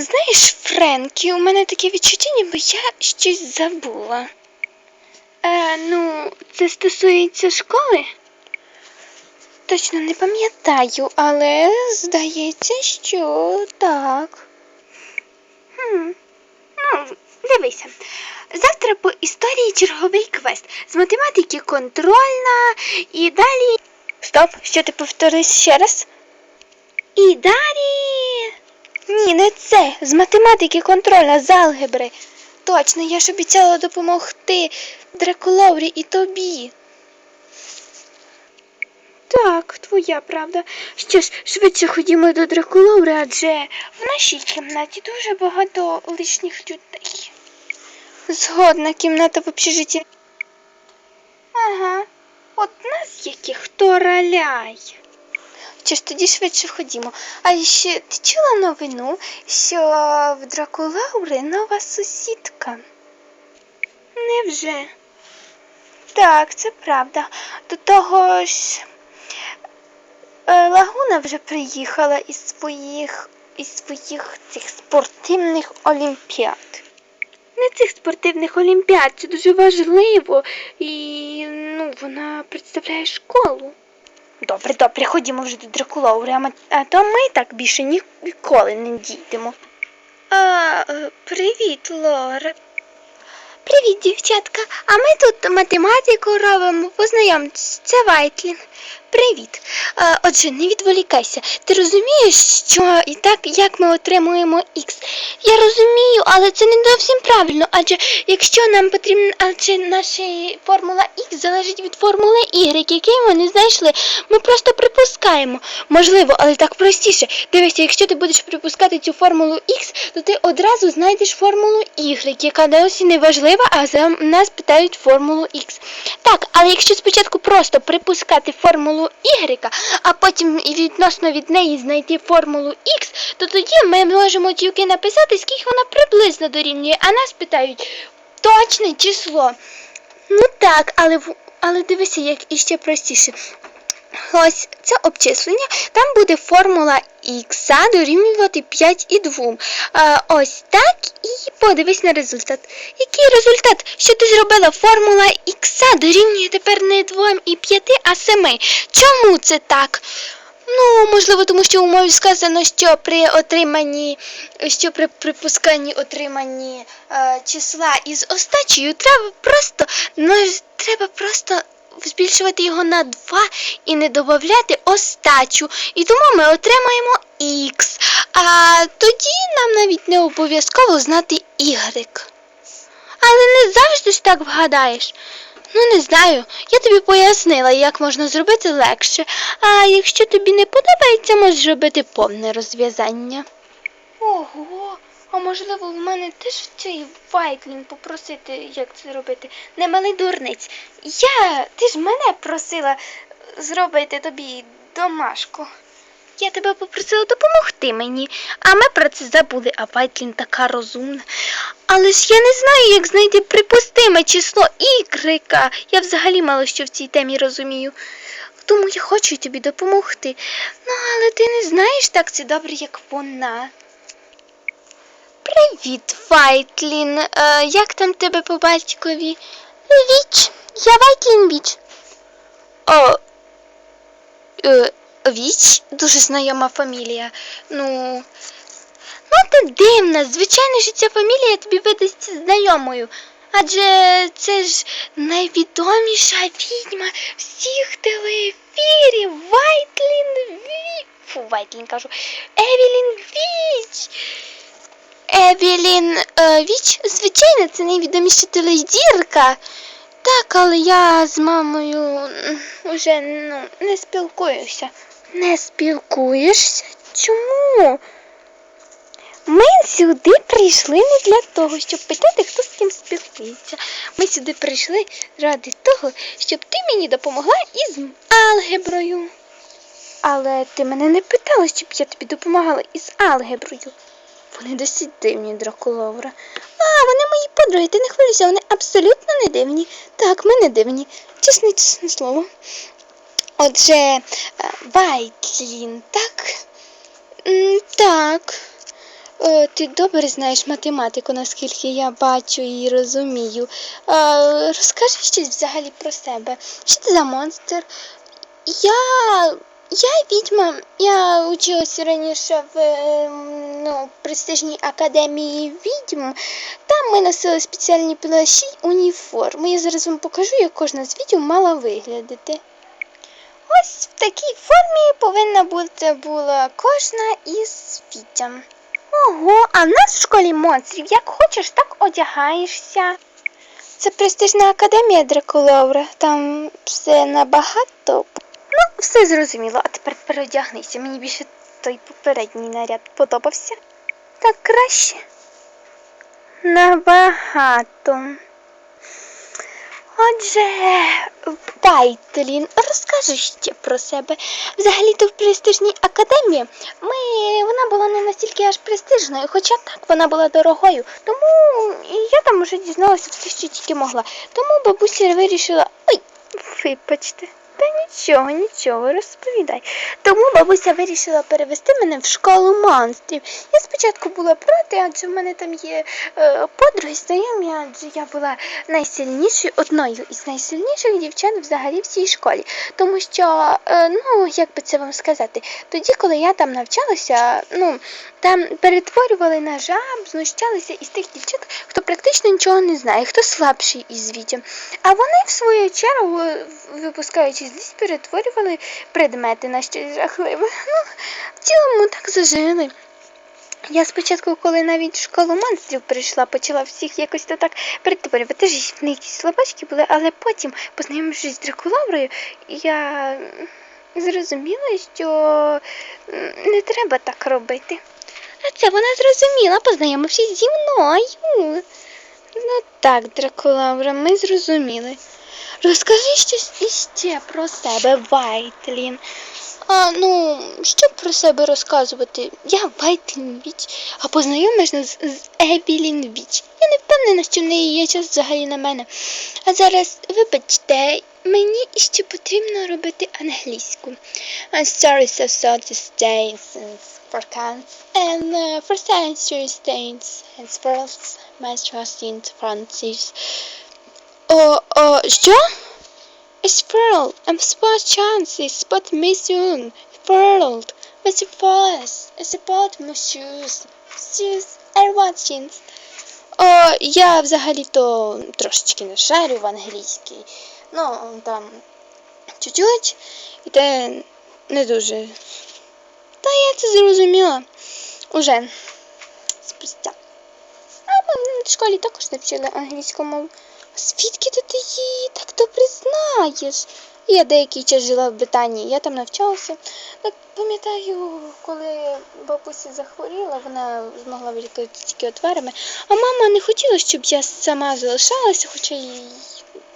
Знаєш, Френкі, у мене таке відчуття, ніби я щось забула. Е, ну, це стосується школи? Точно не пам'ятаю, але здається, що так. Хм. Ну, дивися. Завтра по історії черговий квест. З математики контрольна і далі. Стоп, що ти повторись ще раз? І далі. Ні, не це. З математики контрольна, з алгебри. Точно, я ж обіцяла допомогти Дракуловрі і тобі. Так, твоя правда. Що ж, швидше ходімо до Дракуловри, адже в нашій кімнаті дуже багато лишніх людей. Згодна кімната в общежитті. Ага, от нас яких хто раляй. Чи ж тоді швидше ходімо. А ще ти чула новину, що в Дракулаури нова сусідка? Невже? Так, це правда. До того ж, е, Лагуна вже приїхала із своїх із своїх цих спортивних олімпіад. Не цих спортивних олімпіад, це дуже важливо. І ну, вона представляє школу. Добре, добре, ходімо вже до Дракулаури, а то ми так більше ніколи не дійдемо. А, е, привіт, Лора. Привіт, дівчатка. А ми тут математику робимо. Познайомтесь, це Вайтлін. Привіт. Е, отже, не відволікайся. Ти розумієш, що і так як ми отримуємо X? Я розумію, але це не зовсім правильно, адже якщо нам потрібна, адже наша формула X залежить від формули Y, які вони знайшли. Ми просто припускаємо. Можливо, але так простіше. Дивися, якщо ти будеш припускати цю формулу X, то ти одразу знайдеш формулу Y, яка досі не важлива, а за нас питають формулу X. Так, але якщо спочатку просто припускати формулу Y, а потім відносно від неї знайти формулу X, то тоді ми можемо тільки написати, скільки вона приблизно дорівнює, а нас питають точне число. Ну так, але але дивися, як іще простіше. Ось це обчислення. Там буде формула х дорівнювати 5 і 2. А, ось так і подивись на результат. Який результат? Що ти зробила? Формула х дорівнює тепер не 2 і 5, а 7. Чому це так? Ну, можливо, тому що умові сказано, що при отриманні, що при припусканні отриманні е, числа із остачею треба просто, ну, треба просто збільшувати його на 2 і не додати остачу. І тому ми отримаємо х. А тоді нам навіть не обов'язково знати y. Але не завжди ж так вгадаєш. Ну, не знаю. Я тобі пояснила, як можна зробити легше. А якщо тобі не подобається, можеш робити повне розв'язання. Ого, а можливо в мене теж цей Вайтлін попросити, як це робити. Не малий дурниць. Я, ти ж мене просила зробити тобі домашку. Я тебе попросила допомогти мені, а ми про це забули, а Вайтлін така розумна. Але ж я не знаю, як знайти припустиме число ігрека. Я взагалі мало що в цій темі розумію. Тому я хочу тобі допомогти. Ну, але ти не знаєш так це добре, як вона. Привіт, Вайтлін. Е, як там тебе по батькові? Віч. Я Вайтлін Віч. О, е, Віч? Дуже знайома фамілія. Ну. Ну, ти дивна. Звичайно, що ця фамілія тобі видасть знайомою. Адже це ж найвідоміша відьма всіх телеефірів. Вайтлін Віч. Фу, Вайтлін кажу. Евелін Віч. Евелін е, Віч, звичайно, це найвідоміша телезірка. Так, але я з мамою м, уже ну, не спілкуюся. Не спілкуєшся? Чому? Ми сюди прийшли не для того, щоб питати, хто з ким спілкується. Ми сюди прийшли ради того, щоб ти мені допомогла із алгеброю. Але ти мене не питала, щоб я тобі допомагала із алгеброю. Вони досить дивні, Дракуловра. А, вони мої подруги, ти не хвилюйся, вони абсолютно не дивні. Так, ми не дивні. Чесне, чесне слово. Отже, е, Вайтлін, так? М, Так. Е, ти добре знаєш математику, наскільки я бачу і розумію. Е, розкажи щось взагалі про себе. Що ти за монстр? Я. Я відьма. Я училася раніше в ем, ну, престижній академії відьм. Там ми носили спеціальні плащі уніформи. Я зараз вам покажу, як кожна з відьм мала виглядати. Ось в такій формі повинна бути була кожна із відьм. Ого, а в нас в школі монстрів як хочеш, так одягаєшся. Це престижна академія Дракуловра. Там все набагато. Все зрозуміло, а тепер переодягнися. Мені більше той попередній наряд подобався. Так краще. Набагато. Отже, Вайтлін, розкажи ще про себе. Взагалі-то в престижній академії ми, вона була не настільки аж престижною, хоча так вона була дорогою. Тому я там уже дізналася все, що тільки могла. Тому бабуся вирішила. Ой, вибачте. Та нічого, нічого, розповідай. Тому бабуся вирішила перевести мене в школу монстрів. Я спочатку була проти, адже в мене там є е, подруги знайомі, адже я була найсильнішою, одною із найсильніших дівчат взагалі в цій школі. Тому що, е, ну, як би це вам сказати, тоді, коли я там навчалася, ну, там перетворювали на жаб, знущалися із тих дівчат, хто практично нічого не знає, хто слабший із відьом. А вони, в свою чергу, в- випускаючи злість, перетворювали предмети на щось жахливе. Ну, в цілому так зажили. Я спочатку, коли навіть в школу монстрів прийшла, почала всіх якось то так перетворювати. Ж вони якісь слабачки були, але потім, познайомившись з Дракулаврою, я зрозуміла, що не треба так робити. А це вона зрозуміла, познайомившись зі мною. Ну так, Дракулавра, ми зрозуміли. Розкажи щось іще про себе, Вайтлін. А, ну, що про себе розказувати? Я Вайтлін Віч, а познайомиш нас з Ебілін Віч. Я не впевнена, що в неї є час взагалі на мене. А зараз, вибачте, мені іще потрібно робити англійську. I'm sorry so sorry to stay since for cats and uh, for century stains and spells my trust in Francis. О, о, що? It's Pearl. I'm spot chances, spot me soon. Pearl. Mr. Forest. It's about my shoes. Shoes are watching. О, я взагалі-то трошечки не шарю в англійській. Ну, там чуть-чуть, і те не дуже. Та я це зрозуміла. Уже. Спустя. А ми в школі також не вчили англійську мову. Звідки ти її так добре знаєш? Я деякий час жила в Британії, я там навчалася. Так пам'ятаю, коли бабуся захворіла, вона змогла вилікати тільки отварами. А мама не хотіла, щоб я сама залишалася, хоча їй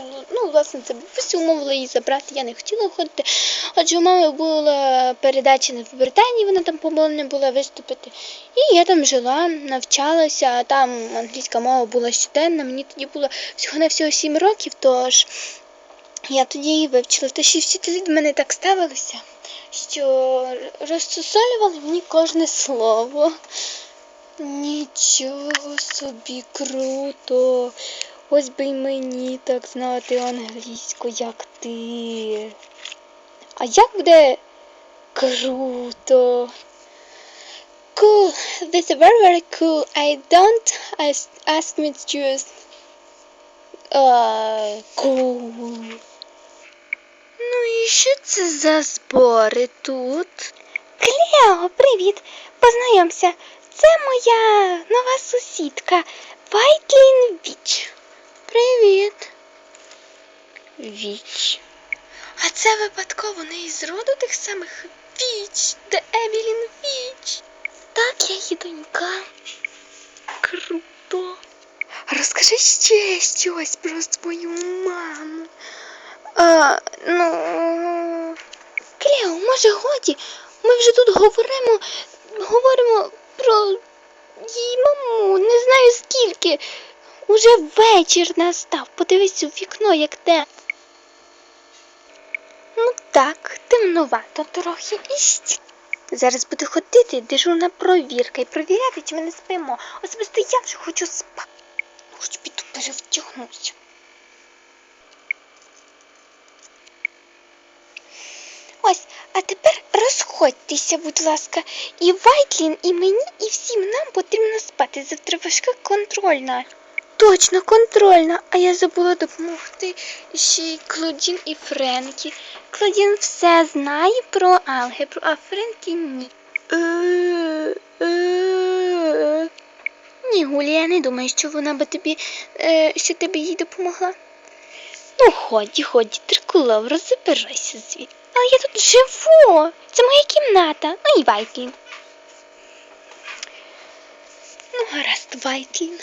було, ну, власне, це бабуся умовила її забрати, я не хотіла ходити. Адже у мами була передача в Британії, вона там повинна була виступити. І я там жила, навчалася, а там англійська мова була щоденна, мені тоді було всього на всього сім років, тож я тоді її вивчила. Та ще вчителі до мене так ставилися, що розсусолювали мені кожне слово. Нічого собі круто. Ось би й мені так знати англійську, як ти. А як буде круто? Cool. That's very very cool. I don't ask me to choose. Uh, cool. Ну і що це за збори тут? Клео, привіт! Познайомся. Це моя нова сусідка Вайтлін Віч. Привіт. Віч. А це випадково не із роду тих самих Віч, де Евілін Віч. Так, я її донька. Круто. Розкажи ще щось про свою маму. А, ну. Клео, може годі? Ми вже тут говоримо, говоримо про її маму, не знаю скільки. Уже вечір настав. Подивись у вікно, як те. Ну так, темнувато трохи і ще Зараз буду ходити, дежурна провірка і провіряти, чи ми не спимо. Особисто я вже хочу спати. Хоч піду перевтягнуся. Ось, а тепер розходьтеся, будь ласка. І Вайтлін, і мені, і всім нам потрібно спати. Завтра важка контрольна. Точно, контрольна. А я забула допомогти ще й Клодін і Френкі. Клодін все знає про алгебру, а Френкі ні. Е, е. Ні, Гулі, я не думаю, що вона би тобі, е, що тобі їй допомогла. Ну, ході, ході, Трикулов, розбирайся звідти. Але я тут живу. Це моя кімната. Ну і Вайтлін. Ну, гаразд, Вайтлін.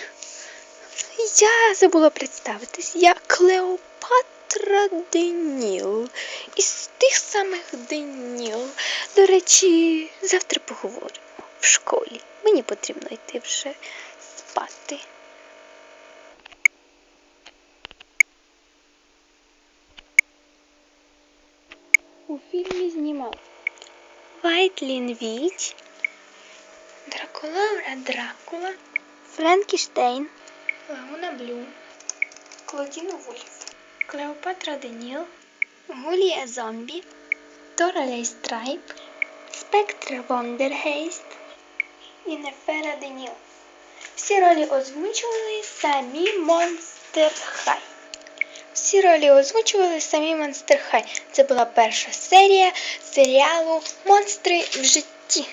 Я забула представитись. Я Клеопатра Деніл. Із тих самих Деніл. До речі, завтра поговоримо в школі. Мені потрібно йти вже спати. У фільмі знімав Вайтлін Віч, Дракулавра Дракула, Френкіштейн, Лагуна Блю, Клодіна Вульф, Клеопатра Деніл, Гулія Зомбі, Доралей Страйп, Спектр Вондергейст і Нефера Деніл. Всі ролі озвучували самі Монстер Хай. Всі ролі озвучували самі Монстер Хай. Це була перша серія серіалу Монстри в житті.